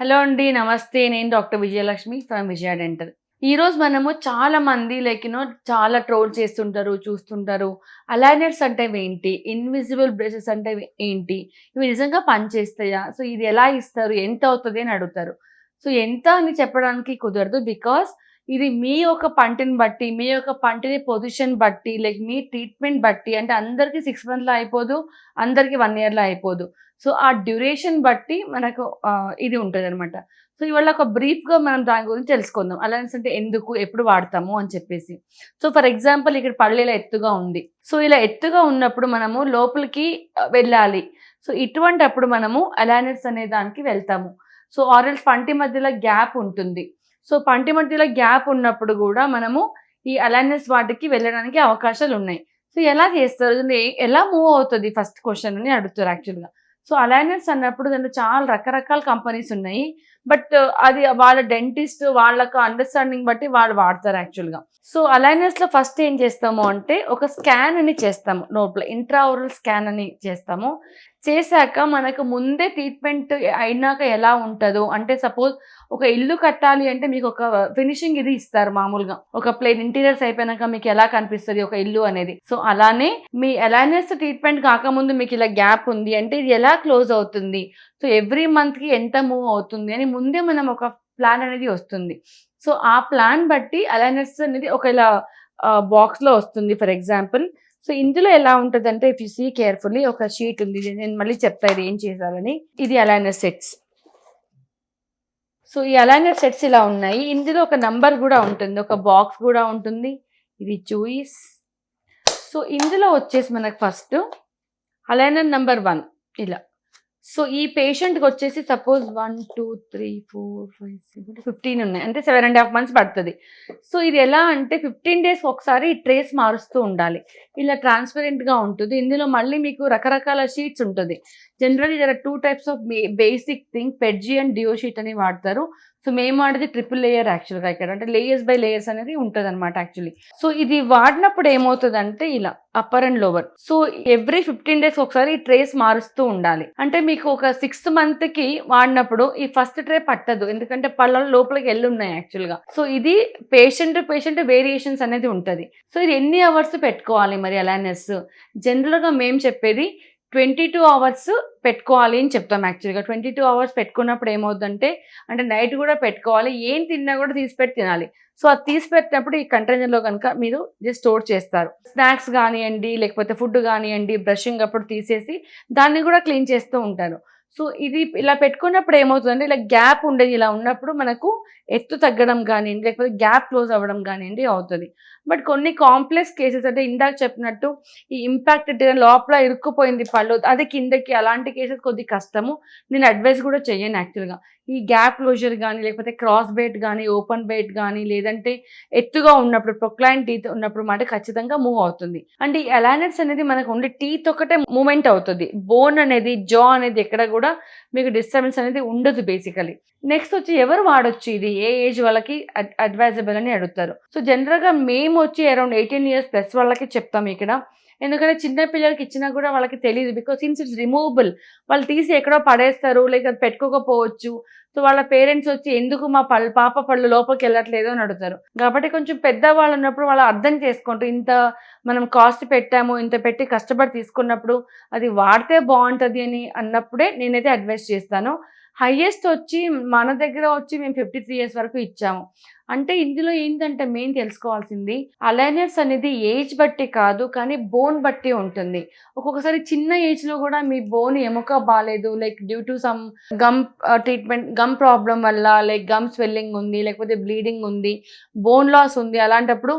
Hello అండి నమస్తే. నేను doctor Vijayalakshmi from Vijaya dental. ఈరోజు మనము చాలా మంది లైక్ చాలా ట్రోల్ చేస్తుంటారు చూస్తుంటారు. అలైనర్స్ అంటే ఏంటి? ఇన్విజిబుల్ బ్రేసెస్ అంటే ఏంటి? ఇవి నిజంగా పనిచేస్తాయా? సో ఇది ఎలా ఇస్తారు? ఎంత అవుతుంది అని అడుగుతారు. సో ఎంత అని చెప్పడానికి కుదరదు బికాస్ ఇది మీ యొక్క పంటని బట్టి మీ యొక్క పంటని పొజిషన్ బట్టి లైక్ మీ ట్రీట్మెంట్ బట్టి అంటే అందరికీ సిక్స్ మంత్లో అయిపోదు అందరికీ వన్ ఇయర్లో అయిపోదు. సో ఆ డ్యూరేషన్ బట్టి మనకు ఇది ఉంటుంది అనమాట సో ఇవాళ ఒక బ్రీఫ్గా మనం దాని గురించి తెలుసుకుందాం. అలయన్స్ అంటే ఎందుకు ఎప్పుడు వాడతాము అని చెప్పేసి. సో ఫర్ ఎగ్జాంపుల్ ఇక్కడ పళ్ళు ఇలా ఎత్తుగా ఉంది. సో ఇలా ఎత్తుగా ఉన్నప్పుడు మనము లోపలికి వెళ్ళాలి. సో ఇటువంటి అప్పుడు మనము అలైనర్స్ అనే దానికి వెళ్తాము. సో ఆరెల్స్ పంటి మధ్యలో గ్యాప్ ఉంటుంది. సో పంటి మధ్యలో గ్యాప్ ఉన్నప్పుడు కూడా మనము ఈ అలైనర్స్ వాటికి వెళ్ళడానికి అవకాశాలు ఉన్నాయి. సో ఎలా చేస్తారు? ఎలా మూవ్ అవుతుంది? ఫస్ట్ క్వశ్చన్ అని అడుగుతారు యాక్చువల్గా సో అలైనెన్స్ అన్నప్పుడు దాంట్లో చాలా రకరకాల కంపెనీస్ ఉన్నాయి. బట్ uh, అది వాళ్ళ డెంటిస్ట్ వాళ్ళకు అండర్స్టాండింగ్ బట్టి వాళ్ళు వాడతారు యాక్చువల్గా సో అలైనెన్స్లో ఫస్ట్ ఏం చేస్తాము అంటే ఒక స్కాన్ అని చేస్తాము. లోపల ఇంట్రావరల్ స్కాన్ అని చేస్తాము. చేశాక మనకు ముందే ట్రీట్మెంట్ అయినాక ఎలా ఉంటుందో అంటే సపోజ్ ఒక ఇల్లు కట్టాలి అంటే మీకు ఒక ఫినిషింగ్ ఇది ఇస్తారు మామూలుగా. ఒక ప్లేన్ ఇంటీరియర్స్ అయిపోయినాక మీకు ఎలా కనిపిస్తుంది ఒక ఇల్లు అనేది. సో అలానే మీ అలైనెస్ ట్రీట్మెంట్ కాకముందు మీకు ఇలా గ్యాప్ ఉంది అంటే ఇది ఎలా క్లోజ్ అవుతుంది? సో ఎవ్రీ మంత్కి ఎంత మూవ్ అవుతుంది అని ముందే మనం ఒక ప్లాన్ అనేది వస్తుంది. సో ఆ ప్లాన్ బట్టి అలైనెస్ అనేది ఒక ఇలా బాక్స్లో వస్తుంది. ఫర్ ఎగ్జాంపుల్ సో ఇందులో ఎలా ఉంటుంది అంటే ఇఫ్ యూ సీ కేర్ఫుల్లీ ఒక షీట్ ఉంది. నేను మళ్ళీ చెప్తా ఇది ఏం చేశారని. ఇది అలైనర్ సెట్స్ సో ఈ అలైనర్ సెట్స్ ఇలా ఉన్నాయి. ఇందులో ఒక నంబర్ కూడా ఉంటుంది. ఒక బాక్స్ కూడా ఉంటుంది. ఇది చూయిస్. సో ఇందులో వచ్చేసి మనకు ఫస్ట్ అలైనర్ నంబర్ వన్ ఇలా. సో ఈ పేషెంట్కి వచ్చేసి suppose one two three four five six fifteen ఉన్నాయి. అంటే సెవెన్ అండ్ హాఫ్ మంత్స్ పడుతుంది. సో ఇది ఎలా అంటే ఫిఫ్టీన్ డేస్ ఒకసారి ట్రేస్ మారుస్తూ ఉండాలి. ఇలా ట్రాన్స్పరెంట్గా ఉంటుంది. ఇందులో మళ్ళీ మీకు రకరకాల షీట్స్ ఉంటుంది. Generally there two types of basic thing పెడ్జీ and డియోషీట్ అని వాడతారు. సో మేము వాడేది ట్రిపుల్ లేయర్ యాక్చువల్గా ఇక్కడ. అంటే లేయర్స్ బై లేయర్స్ అనేది ఉంటుంది అనమాట యాక్చువల్లీ సో ఇది వాడినప్పుడు ఏమవుతుందంటే ఇలా upper and lower so every fifteen days ఒకసారి ఈ ట్రేస్ మారుస్తూ ఉండాలి. అంటే మీకు ఒక సిక్స్త్ మంత్కి వాడినప్పుడు ఈ ఫస్ట్ ట్రే పట్టదు. ఎందుకంటే పళ్ళ లోపలికి వెళ్ళి ఉన్నాయి యాక్చువల్గా సో ఇది పేషెంట్ పేషెంట్ వేరియేషన్స్ అనేది ఉంటుంది. సో ఇది ఎన్ని అవర్స్ పెట్టుకోవాలి మరి అలానెస్ జనరల్గా మేము చెప్పేది ట్వంటీ టూ అవర్స్ పెట్టుకోవాలి అని చెప్తాం యాక్చువల్గా ట్వంటీ టూ అవర్స్ పెట్టుకున్నప్పుడు ఏమవుతుందంటే అంటే నైట్ కూడా పెట్టుకోవాలి. ఏం తిన్నా కూడా తీసి పెట్టి తినాలి. సో అది తీసి పెట్టినప్పుడు ఈ కంటైనర్లో కనుక మీరు జస్ట్ స్టోర్ చేస్తారు. స్నాక్స్ కానివ్వండి లేకపోతే ఫుడ్ కానివ్వండి బ్రషింగ్ అప్పుడు తీసేసి దాన్ని కూడా క్లీన్ చేస్తూ ఉంటారు. సో ఇది ఇలా పెట్టుకున్నప్పుడు ఏమవుతుందంటే ఇలా గ్యాప్ ఉండేది ఇలా ఉన్నప్పుడు మనకు ఎత్తు తగ్గడం కానివ్వండి లేకపోతే గ్యాప్ క్లోజ్ అవ్వడం కానివ్వండి అవుతుంది. బట్ కొన్ని కాంప్లెక్స్ కేసెస్ అంటే ఇందాక చెప్పినట్టు ఈ ఇంపాక్ట్ లోపల ఇరుక్కుపోయింది పళ్ళు అది కిందకి అలాంటి కేసెస్ కొద్ది కష్టము. నేను అడ్వైస్ కూడా చెయ్యను యాక్చువల్గా. ఈ గ్యాప్ క్లోజర్ కానీ లేకపోతే క్రాస్ బైట్ కానీ ఓపెన్ బైట్ కానీ లేదంటే ఎత్తుగా ఉన్నప్పుడు ప్రొక్లైన్ టీత్ ఉన్నప్పుడు మాట ఖచ్చితంగా మూవ్ అవుతుంది. అంటే ఈ అలైనర్స్ అనేది మనకు ఉండే టీత్ ఒకటే మూమెంట్ అవుతుంది. బోన్ అనేది జా అనేది ఎక్కడ కూడా మీకు డిస్టర్బెన్స్ అనేది ఉండదు బేసికలీ. నెక్స్ట్ వచ్చి ఎవరు వాడొచ్చు ఇది? ఏ ఏజ్ వాళ్ళకి అడ్వైజబుల్ అని అడుగుతారు. సో జనరల్గా మేము వచ్చి అరౌండ్ ఎయిటీన్ ఇయర్స్ ప్లస్ వాళ్ళకి చెప్తాం ఇక్కడ. ఎందుకంటే చిన్న పిల్లలకి ఇచ్చినా కూడా వాళ్ళకి తెలియదు బికాస్ సిన్స్ ఇట్స్ రిమూవబుల్ వాళ్ళు తీసి ఎక్కడో పడేస్తారు లేక అది పెట్టుకోకపోవచ్చు. సో వాళ్ళ పేరెంట్స్ వచ్చి ఎందుకు మా పళ్ళు పాప పళ్ళు లోపలికి వెళ్ళట్లేదు అని అడుగుతారు. కాబట్టి కొంచెం పెద్దవాళ్ళు ఉన్నప్పుడు వాళ్ళు అర్థం చేసుకుంటూ ఇంత మనం కాస్ట్ పెట్టాము ఇంత పెట్టి కష్టపడి తీసుకున్నప్పుడు అది వాడితే బాగుంటుంది అని అన్నప్పుడే నేనైతే అడ్వైస్ చేస్తాను. హయ్యెస్ట్ వచ్చి మన దగ్గర వచ్చి మేము ఫిఫ్టీ త్రీ ఇయర్స్ వరకు ఇచ్చాము. అంటే ఇందులో ఏంటంటే మెయిన్ తెలుసుకోవాల్సింది అలైనర్స్ అనేది ఏజ్ బట్టి కాదు కానీ బోన్ బట్టి ఉంటుంది. ఒక్కొక్కసారి చిన్న ఏజ్లో కూడా మీ బోన్ ఎముక బాగాలేదు like due to some gum treatment gum problem వల్ల లైక్ గమ్ స్వెల్లింగ్ ఉంది లేకపోతే బ్లీడింగ్ ఉంది బోన్ లాస్ ఉంది అలాంటప్పుడు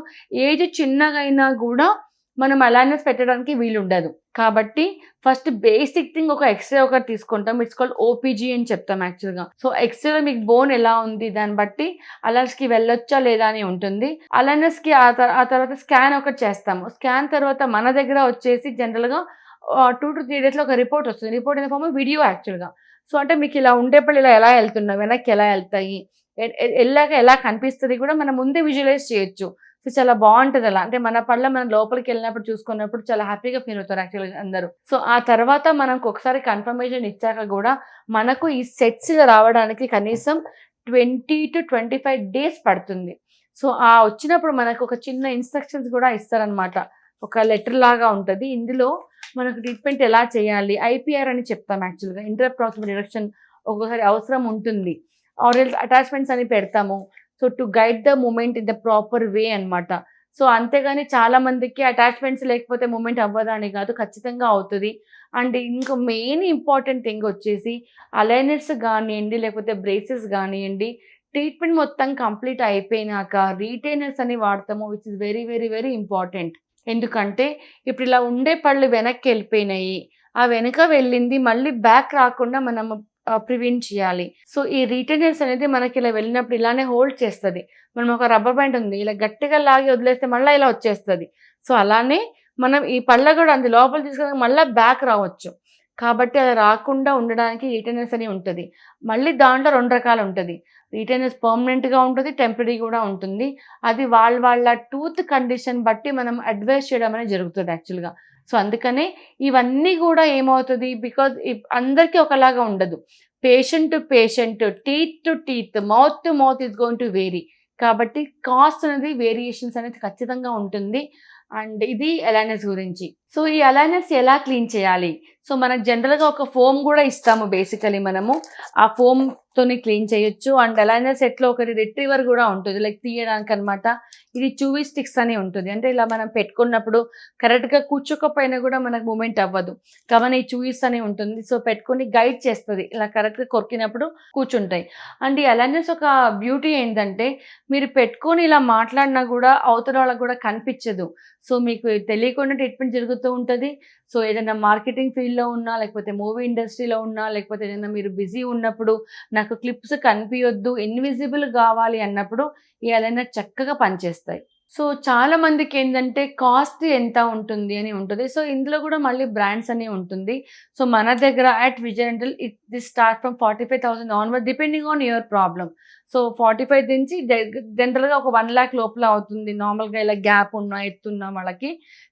ఏజ్ చిన్నగైనా కూడా మనం అలైనర్స్ పెట్టడానికి వీలు ఉండదు కాబట్టి ఫస్ట్ బేసిక్ థింగ్ ఒక ఎక్స్రే ఒకటి తీసుకుంటాం. ఇట్స్ కాల్డ్ ఓపీజీ అని చెప్తాం యాక్చువల్గా సో ఎక్స్రేలో మీకు బోన్ ఎలా ఉంది? దాన్ని బట్టి అలర్స్కి వెళ్ళొచ్చా లేదా అని ఉంటుంది. అలర్నెస్కి ఆ ఆ తర్వాత స్కాన్ ఒకటి చేస్తాము స్కాన్ తర్వాత మన దగ్గర వచ్చేసి జనరల్గా టూ టు త్రీ డేస్లో ఒక రిపోర్ట్ వస్తుంది. రిపోర్ట్ ఇన్ ఫామ్ వీడియో యాక్చువల్గా సో అంటే మీకు ఇలా ఉండేప్పుడు ఇలా ఎలా వెళ్తున్నావు వెనక్కి ఎలా వెళ్తాయి? వెళ్ళాక ఎలా కనిపిస్తుంది కూడా మనం ముందే విజువలైజ్ చేయొచ్చు. సో చాలా బాగుంటుంది అలా. అంటే మన పళ్ళ మనం లోపలికి వెళ్ళినప్పుడు చూసుకున్నప్పుడు చాలా హ్యాపీగా ఫీల్ అవుతారు యాక్చువల్గా అందరూ. సో ఆ తర్వాత మనకు ఒకసారి కన్ఫర్మేషన్ ఇచ్చాక కూడా మనకు ఈ సెట్స్ రావడానికి కనీసం twenty to twenty five days పడుతుంది. సో ఆ వచ్చినప్పుడు మనకు ఒక చిన్న ఇన్స్ట్రక్షన్స్ కూడా ఇస్తారనమాట ఒక లెటర్ లాగా ఉంటుంది. ఇందులో మనకు ట్రీట్మెంట్ ఎలా చేయాలి? ఐపీఆర్ అని చెప్తాం యాక్చువల్గా. ఇంటర్ డిడక్షన్ రిడక్షన్ ఒక్కొక్కసారి అవసరం ఉంటుంది. ఆరల్ అటాచ్మెంట్స్ అని పెడతాము. So to guide the movement in the proper way అన్నమాట. సో అంతేగాని చాలా మందికి అటాచ్మెంట్స్ లేకపోతే మూమెంట్ అవ్వదని కాదు ఖచ్చితంగా అవుతుంది. అండ్ ఇంకా మెయిన్ ఇంపార్టెంట్ థింగ్ వచ్చేసి అలైనర్స్ కానివ్వండి లేకపోతే బ్రేసెస్ కానివ్వండి ట్రీట్మెంట్ మొత్తం కంప్లీట్ అయిపోయినాక రీటైనర్స్ అని వాడతాము which is very very very important ఎందుకంటే ఇప్పుడు ఇలా ఉండే పళ్ళు వెనక్కి వెళ్ళిపోయినాయి. ఆ వెనక వెళ్ళింది మళ్ళీ బ్యాక్ రాకుండా మనం ప్రివెంట్ చేయాలి. సో ఈ రీటైనర్స్ అనేది మనకి ఇలా వెళ్ళినప్పుడు ఇలానే హోల్డ్ చేస్తుంది. మనం ఒక రబ్బర్ బ్యాండ్ ఉంది ఇలా గట్టిగా లాగి వదిలేస్తే మళ్ళీ ఇలా వచ్చేస్తుంది. సో అలానే మనం ఈ పళ్ళ కూడా అంత లోపల తీసుకుని మళ్ళీ బ్యాక్ రావచ్చు. కాబట్టి అది రాకుండా ఉండడానికి రీటైనర్స్ అని ఉంటుంది. మళ్ళీ దాంట్లో రెండు రకాలు ఉంటుంది. రీటైనర్స్ పర్మనెంట్గా ఉంటుంది టెంపరీ కూడా ఉంటుంది. అది వాళ్ళ వాళ్ళ టూత్ కండిషన్ బట్టి మనం అడ్వైస్ చేయడం అనేది జరుగుతుంది యాక్చువల్గా సో అందుకనే ఇవన్నీ కూడా ఏమవుతుంది? బికాజ్ అందరికీ ఒకలాగా ఉండదు. Patient to patient teeth to teeth mouth to mouth is going to vary కాబట్టి కాస్ట్ అనేది వేరియేషన్స్ అనేది ఖచ్చితంగా ఉంటుంది. అండ్ ఇది అలైనర్స్ గురించి. సో ఈ అలైనర్స్ ఎలా క్లీన్ చేయాలి? సో మనకు జనరల్గా ఒక ఫోమ్ కూడా ఇస్తాము బేసికలీ మనము. ఆ ఫోమ్ తోని క్లీన్ చేయొచ్చు. అండ్ అలైనర్ సెట్లో ఒకటి రిట్రీవర్ కూడా ఉంటుంది. లైక్ తీయడానికి అనమాట ఇది చూవీ స్టిక్స్ అని ఉంటుంది. అంటే ఇలా మనం పెట్టుకున్నప్పుడు కరెక్ట్గా కూర్చోకపోయినా కూడా మనకు మూమెంట్ అవ్వదు. కావని ఈ చూవీస్ అని ఉంటుంది. సో పెట్టుకొని గైడ్ చేస్తుంది. ఇలా కరెక్ట్గా కొరికినప్పుడు కూర్చుంటాయి. అండ్ ఈ అలైనర్స్ ఒక బ్యూటీ ఏంటంటే మీరు పెట్టుకొని ఇలా మాట్లాడినా కూడా అవతల వాళ్ళకు కూడా కనిపించదు. సో మీకు తెలియకుండా ట్రీట్మెంట్ జరుగుతూ ఉంటుంది. సో ఏదైనా మార్కెటింగ్ ఫీల్డ్లో ఉన్నా లేకపోతే మూవీ ఇండస్ట్రీలో ఉన్నా లేకపోతే ఏదైనా మీరు బిజీ ఉన్నప్పుడు నాకు క్లిప్స్ కనిపించొద్దు ఇన్విజిబుల్ కావాలి అన్నప్పుడు ఏదైనా చక్కగా పనిచేస్తాయి. సో చాలా మందికి ఏంటంటే కాస్ట్ ఎంత ఉంటుంది అని ఉంటుంది. సో ఇందులో కూడా మళ్ళీ బ్రాండ్స్ అని ఉంటుంది. సో మన దగ్గర at Vijaya dental it this start from forty five thousand onward depending on your problem so forty five నుంచి జనరల్గా ఒక వన్ ల్యాక్ లోపల అవుతుంది. నార్మల్గా ఇలా గ్యాప్ ఉన్నా ఎత్తున్న వాళ్ళకి.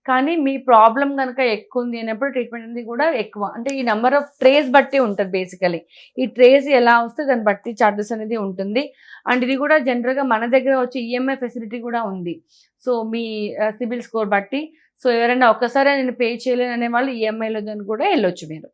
కానీ మీ ప్రాబ్లం కనుక ఎక్కువ ఉంది అనేప్పుడు ట్రీట్మెంట్ అనేది కూడా ఎక్కువ. అంటే ఈ నెంబర్ ఆఫ్ ట్రేస్ బట్టి ఉంటుంది బేసికలీ ఈ ట్రేస్ ఎలా వస్తే దాన్ని బట్టి చార్జెస్ అనేది ఉంటుంది. అండ్ ఇది కూడా జనరల్గా మన దగ్గర వచ్చి ఈఎంఐ ఫెసిలిటీ కూడా ఉంది. సో మీ సిబిల్ స్కోర్ బట్టి సో ఎవరైనా ఒక్కసారి నేను పే చేయలేను అనే వాళ్ళు ఈఎంఐలో కూడా వెళ్ళొచ్చు మీరు.